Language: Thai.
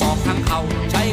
ศอกทางเขาใช้